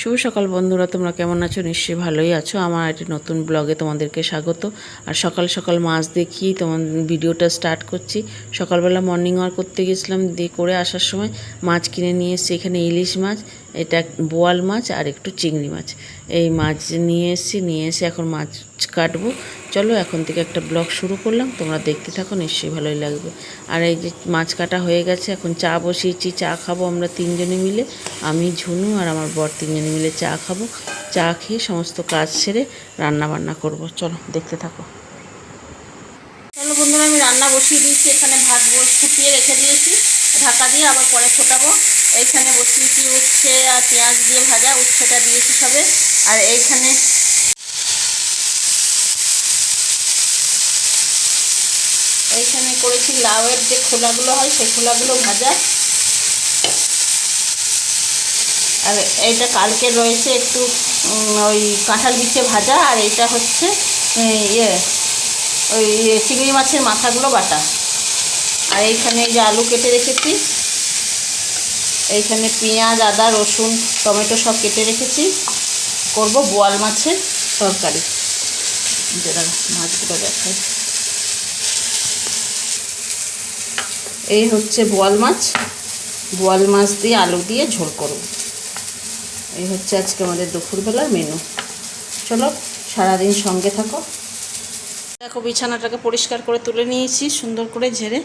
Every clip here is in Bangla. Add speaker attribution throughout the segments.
Speaker 1: শুভ সকাল বন্ধুরা, তোমরা কেমন আছো? নিশ্চয়ই ভালোই আছো। আমার একটি নতুন ব্লগে তোমাদেরকে স্বাগত। আর সকাল সকাল মাছ দেখিয়েই তোমার ভিডিওটা স্টার্ট করছি। সকালবেলা মর্নিং ওয়াক করতে গেছিলাম, দিয়ে করে আসার সময় মাছ কিনে নিয়ে এসেছি। এখানে ইলিশ মাছ, এটা বোয়াল মাছ আর একটু চিংড়ি মাছ। এই মাছ নিয়ে এসেছি, নিয়ে এসে এখন মাছ কাটবো। চলো, এখন থেকে একটা ব্লগ শুরু করলাম। তোমরা দেখতে থাকো, নিশ্চয়ই ভালোই লাগবে। আর এই যে মাছ কাটা হয়ে গেছে, এখন চা বসিয়েছি, চা খাব আমরা তিনজনে মিলে। আমি, ঝুনু আর আমার বর তিনজনে মিলে চা খাব। চা খেয়ে সমস্ত কাজ সেরে রান্না বান্না করব। চলো, দেখতে থাকো। চলো বন্ধুরা, আমি রান্না বসিয়ে দিয়েছি। এখানে ভাত ফুটিয়ে রেখে দিয়েছি। ঢাকা দিয়ে আবার পরে ফোটাবো। এইখানে বসিয়েছি উচ্ছে আর পেঁয়াজ দিয়ে ভাজা। উচ্ছেটা দিয়েছি সবে। আর এইখানে এইখানে করেছি লাউয়ের যে খোলাগুলো হয়, সেই খোলাগুলো ভাজা। আর এইটা কালকে রয়েছে একটু ওই কাঁঠাল বিছে ভাজা, আর এইটা হচ্ছে ইয়ে ওই চিংড়ি মাছের মাথাগুলো বাটা। আর এইখানে যে আলু কেটে রেখেছি, এইখানে পেঁয়াজ, আদা, রসুন, টমেটো সব কেটে রেখেছি। করব বোয়াল মাছের তরকারি। মাছগুলো দেখাই। এই হচ্ছে বোয়াল মাছ। বোয়াল মাছ দিয়ে আলু দিয়ে ঝোল করব। এই হচ্ছে আজকে আমাদের দুপুরবেলার মেনু চলো, সারাদিন সঙ্গে থাকো। দেখো, বিছানাটাকে পরিষ্কার করে তুলে নিয়েছি, সুন্দর করে ঝেড়ে।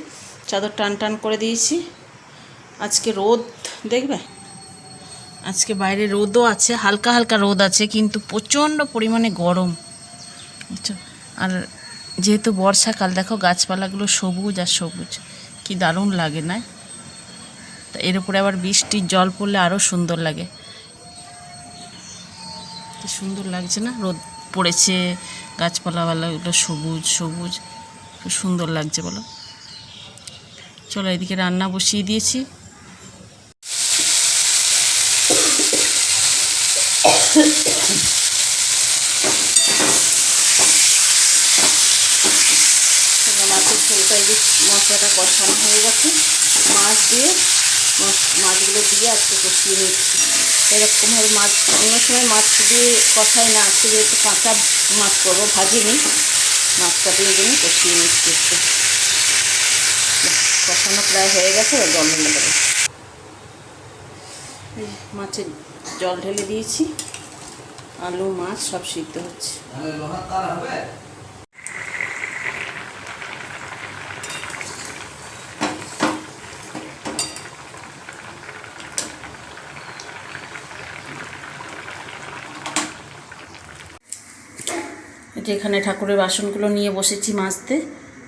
Speaker 1: চাদর টান টান করে দিয়েছি। আজকে রোদ, দেখবে? আজকে বাইরে রোদও আছে, হালকা হালকা রোদ আছে, কিন্তু প্রচণ্ড পরিমাণে গরম। আর যেহেতু বর্ষাকাল, দেখো, গাছপালাগুলো সবুজ আর সবুজ। কি দারুণ লাগে না? তা এর উপরে আবার বৃষ্টির জল পড়লে আরও সুন্দর লাগে। কি সুন্দর লাগছে না? রোদ পড়েছে গাছপালাওয়ালাগুলো সবুজ সবুজ। খুব সুন্দর লাগছে বলো। চলো এদিকে রান্না বসিয়ে দিয়েছি। চলো মাছের ঝোলটা এই যে মশলাটা কষানো হয়ে গেছে। মাছ দিয়ে মাছ- মাছগুলো দিয়ে আজকে কষিয়ে নিচ্ছি। এরকমভাবে মাছ, অন্য সময় মাছ দিয়ে কষাই না, আজকে যেহেতু কাঁচা মাছ করব, ভাজিনি, মাছটা দিয়ে জন্য কষিয়ে নিচ্ছি একটু। কষানো প্রায় হয়ে গেছে জল ঢেলে দেবো। মাছের জল ঢেলে দিয়েছি। আলু, মাছ সব সিদ্ধ হচ্ছে। যে এখানে ঠাকুরের বাসনগুলো নিয়ে বসেছি মাঝতে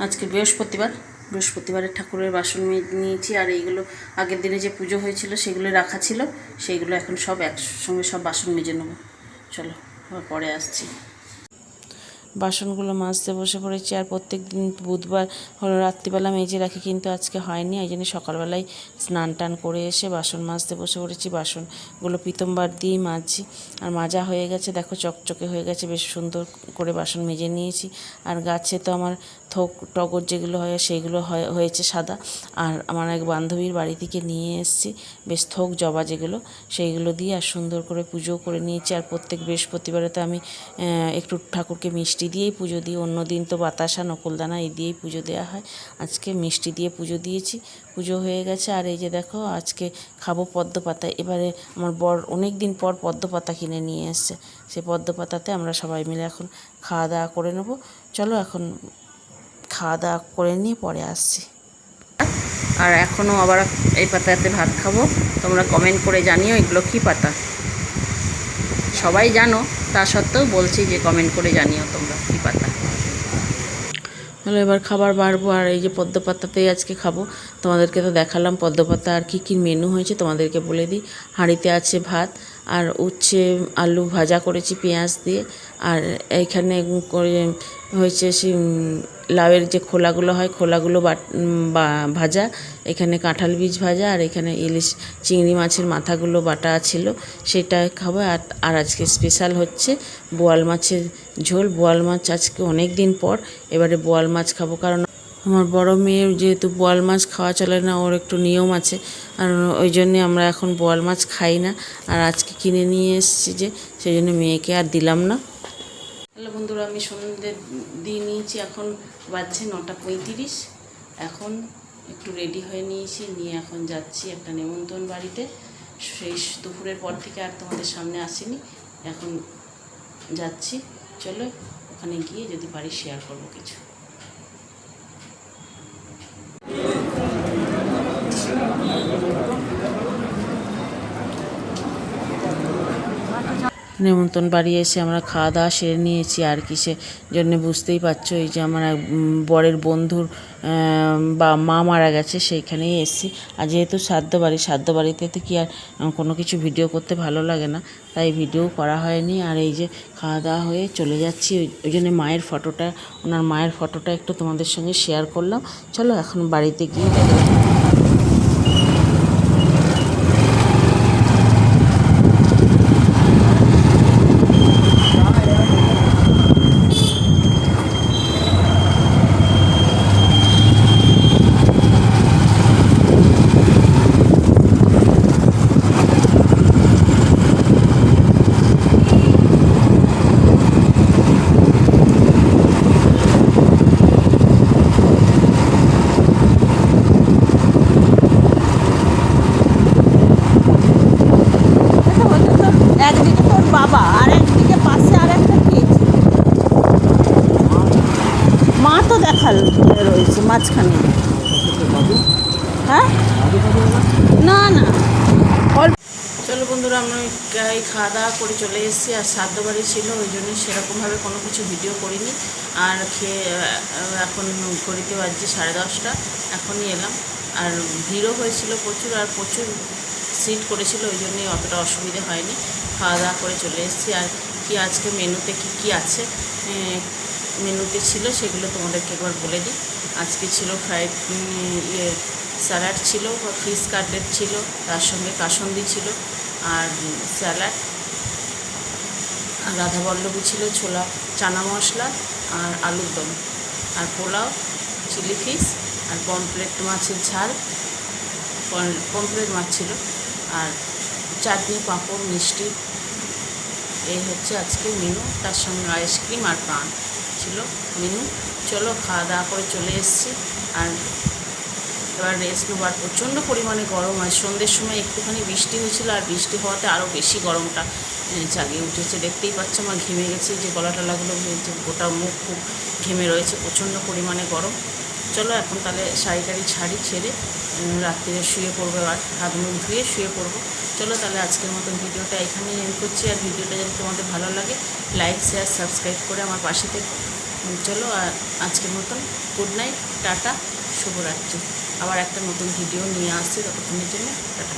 Speaker 1: আজকে বৃহস্পতিবার বৃহস্পতিবারের ঠাকুরের বাসন নিয়েছি আর এইগুলো আগের দিনে যে পুজো হয়েছিল সেগুলো রাখা ছিল, সেইগুলো এখন সব একসঙ্গে সব বাসন মেজে নেব। চলো পরে আসছি। বাসনগুলো মাজতে বসে পড়েছি আর প্রত্যেক দিন বুধবার হলো রাত্রিবেলা মেজে রাখি কিন্তু আজকে হয়নি, এই জন্য সকালবেলায় স্নান টান করে এসে বাসন মাজতে বসে পড়েছি, বাসনগুলো পিতমবার দিয়েই মাজছি আর মাজা হয়ে গেছে, দেখো চকচকে হয়ে গেছে, বেশ সুন্দর করে বাসন মেজে নিয়েছি। আর গাছে তো আমার থোক, টগর যেগুলো হয় সেইগুলো হয়- হয়েছে সাদা। আর আমার এক বান্ধবীর বাড়ি থেকে নিয়ে এসেছি, বেশ থোক জবা যেগুলো, সেইগুলো দিয়ে আর সুন্দর করে পুজো করে নিয়েছি। আর প্রত্যেক বৃহস্পতিবারে তো আমি একটু ঠাকুরকে মিষ্টি দিয়েই পুজো দিই। অন্য দিন তো বাতাসা, নকুলদানা এই দিয়েই পুজো দেওয়া হয়। আজকে মিষ্টি দিয়ে পুজো দিয়েছি। পুজো হয়ে গেছে। আর এই যে দেখো, আজকে খাব পদ্ম পাতা এবারে আমার বর অনেক দিন পর পদ্ম পাতা কিনে নিয়ে এসছে। সেই পদ্ম পাতাতে আমরা সবাই মিলে এখন খাওয়া দাওয়া করে নেব। চলো এখন খাওয়া দাওয়া করে নিয়ে পরে আসছি। আর এখনও আবার এই পাতাতে ভাত খাব। তোমরা কমেন্ট করে জানিও এগুলো কী পাতা। সবাই জানো তা সত্ত্বেও বলছি যে কমেন্ট করে জানিও তোমরা কী পাতা। তাহলে এবার খাবার বাড়বো আর এই যে পদ্ম পাতাতেই আজকে খাব। তোমাদেরকে তো দেখালাম পদ্ম পাতা আর কী কী মেনু হয়েছে তোমাদেরকে বলে দিই। হাঁড়িতে আছে ভাত আর উচ্ছে আলু ভাজা করেছি পেঁয়াজ দিয়ে আর এইখানে করে হয়েছে সে উম, লাউয়ের যে খোলাগুলো হয়, খোলাগুলো বা- ভাজা। এখানে কাঁঠাল বীজ ভাজা আর এখানে ইলিশ চিংড়ি মাছের মাথাগুলো বাটা ছিল, সেটা খাব। আর আর আজকে স্পেশাল হচ্ছে বোয়াল মাছের ঝোল। বোয়াল মাছ আজকে অনেক দিন পর, এবারে বোয়াল মাছ খাব। কারণ আমার বড় মেয়ের যেহেতু বোয়াল মাছ খাওয়া চলে না, ওর একটু নিয়ম আছে। আর ওই জন্যে আমরা এখন বোয়াল মাছ খাই না। আর আজকে কিনে নিয়ে এসেছি যে, সেই জন্য মেয়েকে আর দিলাম না। হ্যালো বন্ধুরা, আমি সন্ধ্যে দিয়ে নিয়েছি। এখন বাজছে নটা পঁয়ত্রিশ। এখন একটু রেডি হয়ে নিয়েছি, নিয়ে এখন যাচ্ছি একটা নেমন্তন বাড়িতে। সেই দুপুরের পর থেকে আর তোমাদের সামনে আসিনি। এখন যাচ্ছি। চলো ওখানে গিয়ে যদি পারি শেয়ার করব কিছু। নেমন্তন্ন বাড়ি এসে আমরা খাওয়া দাওয়া সেরে নিয়েছি আর কিসে জন্য বুঝতেই পারছ এই যে আমার এক, বরের বন্ধুর বা মা মারা গেছে সেইখানেই এসেছি। আর যেহেতু শ্রাদ্ধ বাড়ি শ্রাদ্ধ বাড়িতে তো কি আর কোনো কিছু ভিডিও করতে ভালো লাগে না তাই ভিডিও করা হয়নি। আর এই যে খাওয়া দাওয়া হয়ে চলে যাচ্ছি ওই জন্য মায়ের ফটোটা ওনার মায়ের ফটোটা একটু তোমাদের সঙ্গে শেয়ার করলাম। চলো এখন বাড়িতে গিয়ে দেখা যাক।
Speaker 2: এটা হলো তোর একদিকে তোর বাবা আর একদিকে পাশে আর একটা কে মা তো দেখাল রয়েছে মাঝখানে। হ্যাঁ? না না।
Speaker 1: চলো বন্ধুরা, আমরা এই খাওয়া দাওয়া করে চলে এসেছি, আর শ্রাদ্ধ বাড়ি ছিল, ওই জন্য সেরকমভাবে কোনো কিছু ভিডিও করিনি। আর খেয়ে এখন ঘড়িতে বাজছে সাড়ে দশটা, এখনই এলাম। আর ভিড়ও হয়েছিল প্রচুর, আর প্রচুর সিট করেছিল, ওই জন্যই অতটা অসুবিধে হয়নি। খাওয়া দাওয়া করে চলে এসেছি, আর কি আজকে মেনুতে কি কি আছে মেনুতে ছিল, সেগুলো তোমাদেরকে একবার বলে দিই। আজকে ছিল ফ্রাইড ইয়ে স্যালাড ছিল ফিশ কাটলেট ছিল, তার সঙ্গে কাসন্দি ছিল আর স্যালাড আর রাধাবল্লভী ছিল, ছোলা, চানা মশলা আর আলুর দম, আর পোলাও চিলি ফিশ আর পমপ্লেট মাছের ঝাল পম- পমপ্লেট মাছ ছিল, আর চাটনি, পাঁপড়, মিষ্টি, এই হচ্ছে আজকে মেনু তার সঙ্গে আইসক্রিম আর প্রাণ ছিল মেনু। চলো, খাওয়া দাওয়া করে চলে এসেছি। আর এবার রেস্ট নেব আর প্রচণ্ড পরিমাণে গরম। আর সন্ধ্যের সময় একটুখানি বৃষ্টি হয়েছিল, আর বৃষ্টি হওয়াতে আরও বেশি গরমটা জাগিয়ে উঠেছে। দেখতেই পাচ্ছ, আমার ঘেমে গেছে। যে গলা টলাগুলো যে গোটা মুখ খুব ঘেমে রয়েছে, প্রচণ্ড পরিমাণে গরম। চলো, এখন তাহলে শাড়ি টাড়ি ছাড়ি, ছেড়ে রাত্রিরে শুয়ে পড়ব, এবার হাত মুখ ধুয়ে শুয়ে পড়ব। চলো তাহলে আজকের মতন ভিডিওটা এখানেই এন্ড করছি। আর ভিডিওটা যদি তোমাদের ভালো লাগে লাইক শেয়ার সাবস্ক্রাইব করে আমার পাশে থেকে। চলো আর আজকের মতন গুড নাইট টাটা, শুভরাত্রি। আবার একটা নতুন ভিডিও নিয়ে আসছি ততক্ষণের জন্য, টাটা।